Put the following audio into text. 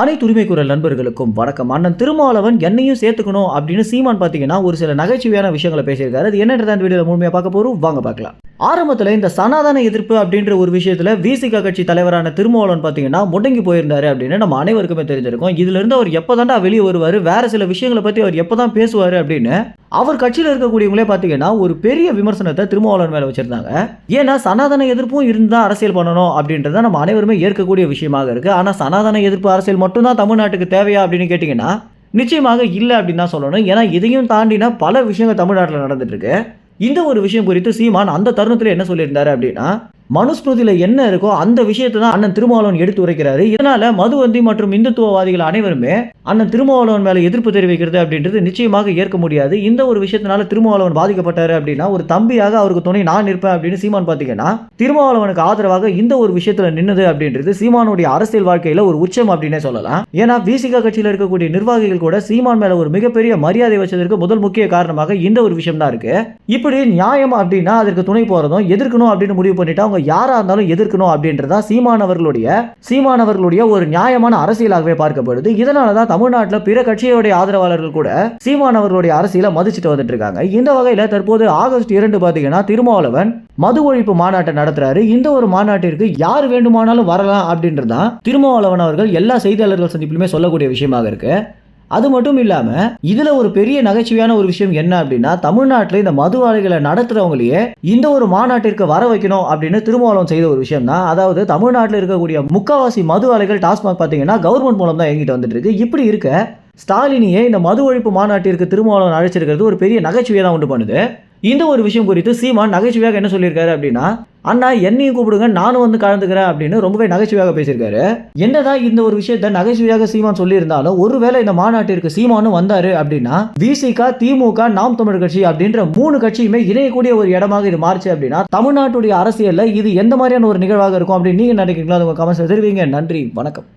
அனைத்து உரிமை குரல் நண்பர்களுக்கும் வணக்கம். அண்ணன் திருமாவளவன் என்னையும் சேர்த்துக்கணும் அப்படின்னு சீமான் பார்த்தீங்கன்னா ஒரு சில நகைச்சுவையான விஷயங்களை பேசியிருக்காரு. அது என்னன்றத அந்த வீடியோவில் முழுமையாக பார்க்க போகிறோம் வாங்க பார்க்கலாம். ஆரம்பத்தில் இந்த சனாதன எதிர்ப்பு அப்படின்ற ஒரு விஷயத்தில் விசிக கட்சி தலைவரான திருமாவளவன் பார்த்தீங்கன்னா முடங்கி போயிருந்தாரு அப்படின்னு நம்ம அனைவருக்குமே தெரிஞ்சிருக்கும். இதுலேருந்து அவர் அவர் எப்போதாண்டா வெளியே வருவார்? வேறு சில விஷயங்களை பற்றி அவர் எப்போ தான் பேசுவார் அப்படின்னு அவர் கட்சியில் இருக்கக்கூடியவங்களே பார்த்தீங்கன்னா ஒரு பெரிய விமர்சனத்தை திருமாவளவன் மேலே வச்சுருந்தாங்க. ஏன்னா சனாதன எதிர்ப்பும் இருந்தால் அரசியல் பண்ணணும் அப்படின்றத நம்ம அனைவருமே ஏற்கக்கூடிய விஷயமாக இருக்குது ஆனால் சனாதன எதிர்ப்பு அரசியல் மட்டும்தான் தமிழ்நாட்டுக்கு தேவையா அப்படின்னு கேட்டிங்கன்னா நிச்சயமாக இல்லை அப்படின்னு தான் சொல்லணும். ஏன்னா இதையும் தாண்டினா பல விஷயங்கள் தமிழ்நாட்டில் நடந்துட்டுருக்கு இந்த ஒரு விஷயம் குறித்து சீமான் அந்த தருணத்தில் என்ன சொல்லியிருந்தாரு அப்படின்னா மனுஸ்மிருதியில் என்ன இருக்கோ அந்த விஷயத்தை தான் அண்ணன் திருமாவளவன் எடுத்து உரைக்கிறாரு. இதனால மதுவந்தி மற்றும் இந்துத்துவவாதிகள் அனைவருமே அண்ணன் திருமாவளவன் மேல எதிர்ப்பு தெரிவிக்கிறது அப்படின்றது நிச்சயமாக ஏற்க முடியாது. இந்த ஒரு விஷயத்தினால திருமாவளவன் பாதிக்கப்பட்டாரு அப்படின்னா ஒரு தம்பியாக அவருக்கு துணை நான் இருப்பேன் அப்படின்னு சீமான் பார்த்தீங்கன்னா திருமாவளவனுக்கு ஆதரவாக இந்த ஒரு விஷயத்துல நின்னது அப்படின்றது சீமானுடைய அரசியல் வாழ்க்கையில ஒரு உச்சம் அப்படின்னே சொல்லலாம். ஏன்னா விசிகா கட்சியில் இருக்கக்கூடிய நிர்வாகிகள் கூட சீமான் மேல ஒரு மிகப்பெரிய மரியாதை வச்சதற்கு முதல் முக்கிய காரணமாக இந்த ஒரு விஷயம் தான் இருக்கு. இப்படி நியாயம் அப்படின்னா அதற்கு துணை போறதும் எதிர்க்கணும் அப்படின்னு முடிவு பண்ணிட்டு அவங்க யாரா இருந்தாலும் எதிர்க்கணும் அப்படின்றதா சீமானவர்களுடைய சீமானவர்களுடைய ஒரு நியாயமான அரசியலாகவே பார்க்கப்படுது. இதனால தான் தமிழ்நாட்டில் பிற கட்சியோடைய ஆதரவாளர்கள் கூட சீமானவர்களுடைய அரசியலை மதிச்சுட்டு வந்துட்டு இருக்காங்க இந்த வகையில் தற்போது ஆகஸ்ட் இரண்டு பார்த்தீங்கன்னா திருமாவளவன் மது ஒழிப்பு மாநாட்டை நடத்துறாரு. இந்த ஒரு மாநாட்டிற்கு யார் வேண்டுமானாலும் வரலாம் அப்படின்றதான் திருமாவளவன் அவர்கள் எல்லா செய்தியாளர்கள் சந்திப்பிலுமே சொல்லக்கூடிய விஷயமாக இருக்கு. அது மட்டும் இல்லாமல் இதில் ஒரு பெரிய நகைச்சுவையான ஒரு விஷயம் என்ன அப்படின்னா தமிழ்நாட்டில் இந்த மது நடத்துகிறவங்களையே இந்த ஒரு மாநாட்டிற்கு வர வைக்கணும் அப்படின்னு திருமாவளவன் செய்த ஒரு விஷயம் தான் அதாவது தமிழ்நாட்டில் இருக்கக்கூடிய முக்காவாசி மது ஆலைகள் டாஸ்மாக் பார்த்தீங்கன்னா கவர்மெண்ட் மூலம் தான் இயங்கிட்டு வந்துட்டு இருக்கு இப்படி இருக்க ஸ்டாலினியே இந்த மது ஒழிப்பு மாநாட்டிற்கு திருமாவளவன் அழைச்சிருக்கிறது ஒரு பெரிய நகைச்சுவையை தான் உண்டு பண்ணுது. இந்த ஒரு விஷயம் குறித்து சீமான் நகைச்சுவையாக என்ன சொல்லியிருக்காரு அப்படின்னா அண்ணா என்னையும் கூப்பிடுங்க நானும் வந்து கலந்துக்கிறேன் அப்படின்னு ரொம்பவே நகைச்சுவையாக பேசியிருக்காரு. என்னதான் இந்த ஒரு விஷயத்த நகைச்சுவையாக சீமான் சொல்லியிருந்தாலும் ஒருவேளை இந்த மாநாட்டிற்கு சீமானும் வந்தாரு அப்படின்னா விசிக திமுக நாம் தமிழர் கட்சி அப்படின்ற மூணு கட்சியுமே இணையக்கூடிய ஒரு இடமாக இது மாறுச்சு அப்படின்னா தமிழ்நாட்டுடைய அரசியல்ல இது எந்த மாதிரியான ஒரு நிகழ்வாக இருக்கும் அப்படின்னு நீங்க நினைக்கிறீங்களா உங்க கமெண்ட்ஸ் தெரிவிங்க. நன்றி வணக்கம்.